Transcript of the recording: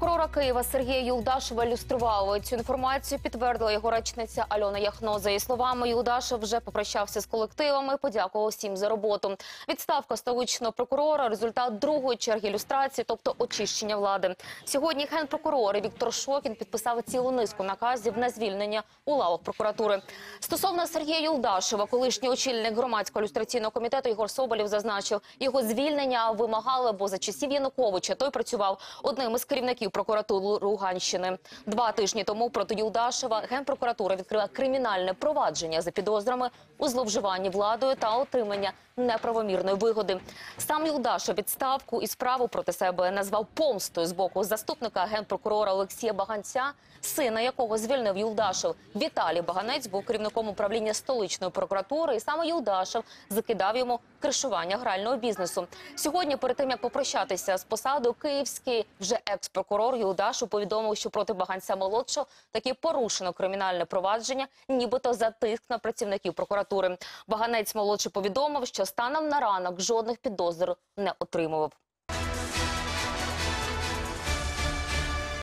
Генпрокурора Києва Сергія Юлдашева люстрували. Цю інформацію підтвердила його речниця Альона Яхно. За її словами, Юлдашев вже попрощався з колективами, подякував всім за роботу. Відставка столичного прокурора – результат другої черги люстрації, тобто очищення влади. Сьогодні генпрокурор Віктор Шокін підписав цілу низку наказів на звільнення у лавах прокуратури. Стосовно Сергія Юлдашева, колишній очільник громадського люстраційного комітету Ігор Соболєв зазначив, його звільнення вимагали, бо за часів Януковича той працював одним із керівників прокуратури Луганщини. Два тижні тому проти Юлдашева генпрокуратура відкрила кримінальне провадження за підозрами у зловживанні владою та отримання неправомірної вигоди. Сам Юлдашев відставку і справу проти себе назвав помстою з боку заступника генпрокурора Олексія Баганця, сина якого звільнив Юлдашев. Віталій Баганець був керівником управління столичної прокуратури, і саме Юлдашев закидав йому кришування грального бізнесу. Сьогодні, перед тим як попрощатися з посадою, київський вже екс-прокурор Юлдашев повідомив, що проти Баганця молодшого таки порушено кримінальне провадження, нібито за тиск на працівників прокуратури. Баганець молодший повідомив, що станом на ранок жодних підозр не отримував.